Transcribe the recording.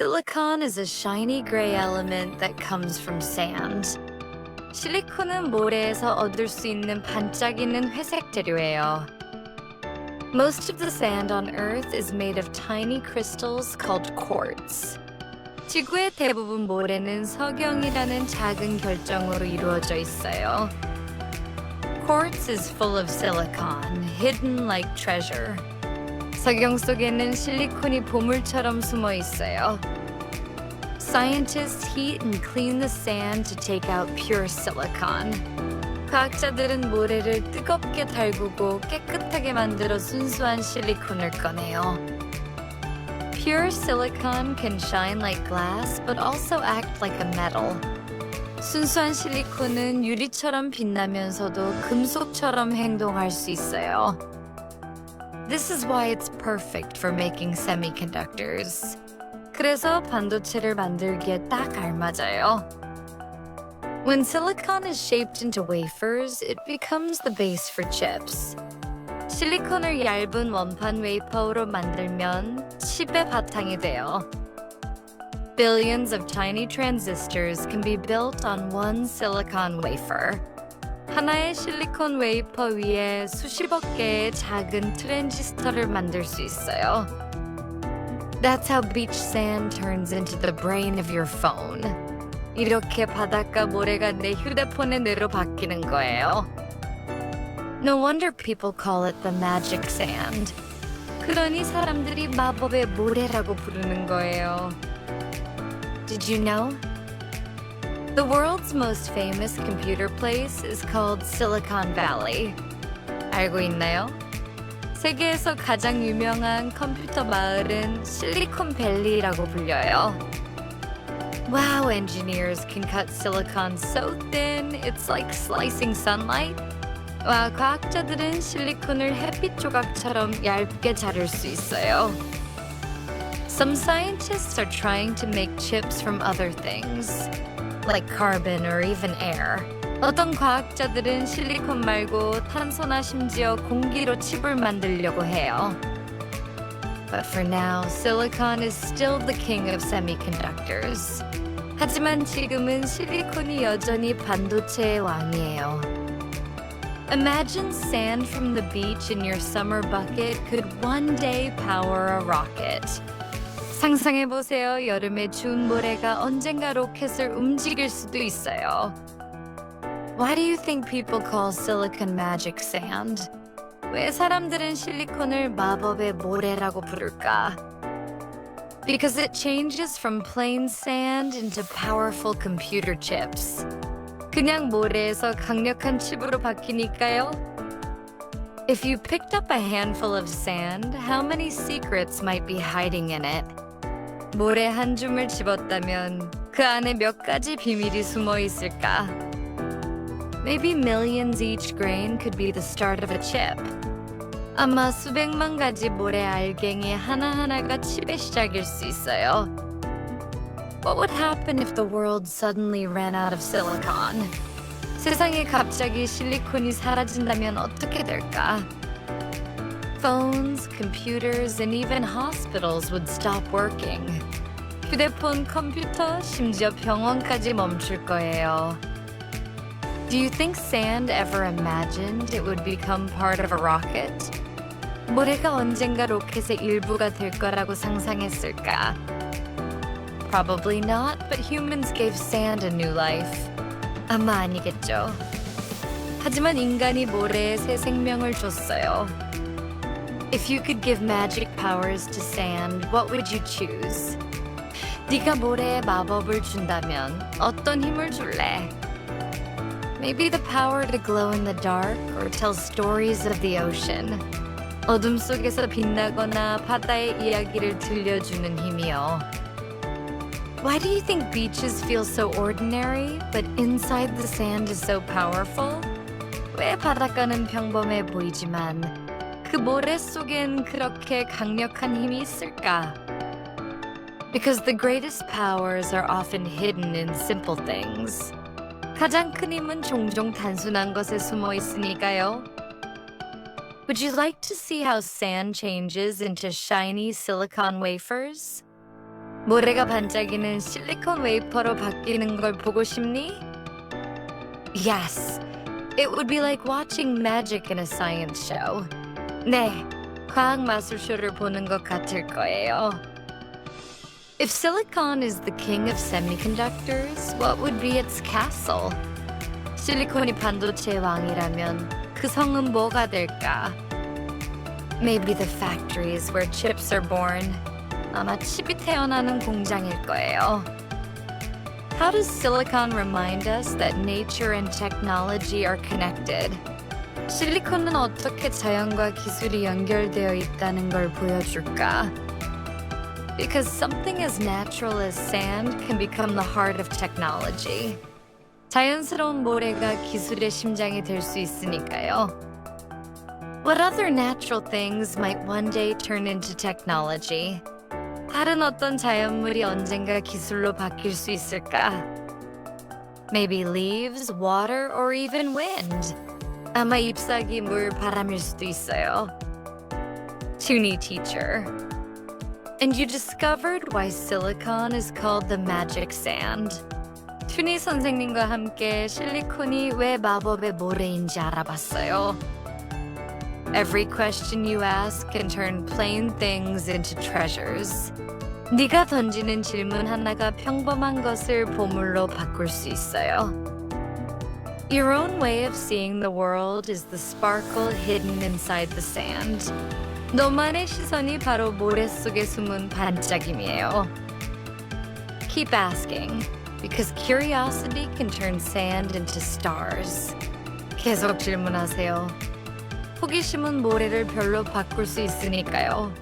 Silicon is a shiny gray element that comes from sand. 실리콘은 모래에서 얻을 수 있는 반짝이는 회색 재료예요. Most of the sand on Earth is made of tiny crystals called quartz. 지구의 대부분 모래는 석영이라는 작은 결정으로 이루어져 있어요. Quartz is full of silicon, hidden like treasure. 석영 속에는 실리콘이 보물처럼 숨어 있어요. Scientists heat and clean the sand to take out pure silicon. 과학자들은 모래를 뜨겁게 달구고 깨끗하게 만들어 순수한 실리콘을 꺼내요. Pure silicon can shine like glass but also act like a metal. 순수한 실리콘은 유리처럼 빛나면서도 금속처럼 행동할 수 있어요. This is why it's perfect for making semiconductors. 그래서 반도체를 만들기에 딱 알맞아요. When silicon is shaped into wafers, it becomes the base for chips. 실리콘을 얇은 원판 웨이퍼로 만들면 칩의 바탕이 돼요. Billions of tiny transistors can be built on one silicon wafer. 하나의 실리콘 웨이퍼 위에 수십억 개의 작은 트랜지스터를 만들 수 있어요. That's how beach sand turns into the brain of your phone. 이렇게 바닷가 모래가 내 휴대폰의 뇌로 바뀌는 거예요. No wonder people call it the magic sand. 그러니 사람들이 마법의 모래라고 부르는 거예요. Did you know? The world's most famous computer place is called Silicon Valley. 알고 있나요? 세계에서 가장 유명한 컴퓨터 마을은 실리콘밸리라고 불려요. Wow, engineers can cut silicon so thin it's like slicing sunlight. 와, 과학자들은 실리콘을 햇빛 조각처럼 얇게 자를 수 있어요. Some scientists are trying to make chips from other things, like carbon or even air. 어떤 과학자들은 실리콘 말고 탄소나 심지어 공기로 칩을 만들려고 해요. But for now, silicon is still the king of semiconductors. 하지만 지금은 실리콘이 여전히 반도체의 왕이에요. Imagine sand from the beach in your summer bucket could one day power a rocket. 상상해 보세요. 여름에 준 모래가 언젠가 로켓을 움직일 수도 있어요. Why do you think people call silicon magic sand? 왜 사람들은 실리콘을 마법의 모래라고 부를까? Because it changes from plain sand into powerful computer chips. 그냥 모래에서 강력한 칩으로 바뀌니까요. If you picked up a handful of sand, how many secrets might be hiding in it? 모래 한 줌을 집었다면 그 안에 몇 가지 비밀이 숨어 있을까? Maybe millions each grain could be the start of a chip. 아마 수백만 가지 모래 알갱이 하나하나가 칩의 시작일 수 있어요. What would happen if the world suddenly ran out of silicon? 세상에 갑자기 실리콘이 사라진다면 어떻게 될까? Phones, computers, and even hospitals would stop working. 휴대폰, 컴퓨터, 심지어 병원까지 멈출 거예요. Do you think sand ever imagined it would become part of a rocket? 모래가 언젠가 로켓의 일부가 될 거라고 상상했을까? Probably not, but humans gave sand a new life. 아마 아니겠죠. 하지만 인간이 모래에 새 생명을 줬어요. If you could give magic powers to sand, what would you choose? 네가 모래에 마법을 준다면 어떤 힘을 줄래? Maybe the power to glow in the dark or tell stories of the ocean. 어둠 속에서 빛나거나 바다의 이야기를 들려주는 힘이요. Why do you think beaches feel so ordinary, but inside the sand is so powerful? 왜 바닷가는 평범해 보이지만 그 모래 속엔 그렇게 강력한 힘이 있을까? Because the greatest powers are often hidden in simple things. 가장 큰 힘은 종종 단순한 것에 숨어 있으니까요. Would you like to see how sand changes into shiny silicon wafers? 모래가 반짝이는 실리콘 웨이퍼로 바뀌는 걸 보고 싶니? Yes. It would be like watching magic in a science show. 네. 과학 마술쇼를 보는 것 같을 거예요. If silicon is the king of semiconductors, what would be its castle? 실리콘이 반도체의 왕이라면 그 성은 뭐가 될까? Maybe the factories where chips are born. 아마 칩이 태어나는 공장일 거예요. How does silicon remind us that nature and technology are connected? 실리콘은 어떻게 자연과 기술이 연결되어 있다는 걸 보여줄까? Because something as natural as sand can become the heart of technology. 자연스러운 모래가 기술의 심장이 될 수 있으니까요. What other natural things might one day turn into technology? 다른 어떤 자연물이 언젠가 기술로 바뀔 수 있을까? Maybe leaves, water, or even wind. 아마 잎사귀, 물, 바람일 수도 있어요. Toonie teacher. And you discovered why silicon is called the magic sand. 튜니 선생님과 함께 실리콘이 왜 마법의 모래인지 알아봤어요. Every question you ask can turn plain things into treasures. 네가 던지는 질문 하나가 평범한 것을 보물로 바꿀 수 있어요. Your own way of seeing the world is the sparkle hidden inside the sand. 너만의 시선이 바로 모래 속에 숨은 반짝임이에요. Keep asking, because curiosity can turn sand into stars. 계속 질문하세요. 호기심은 모래를 별로 바꿀 수 있으니까요.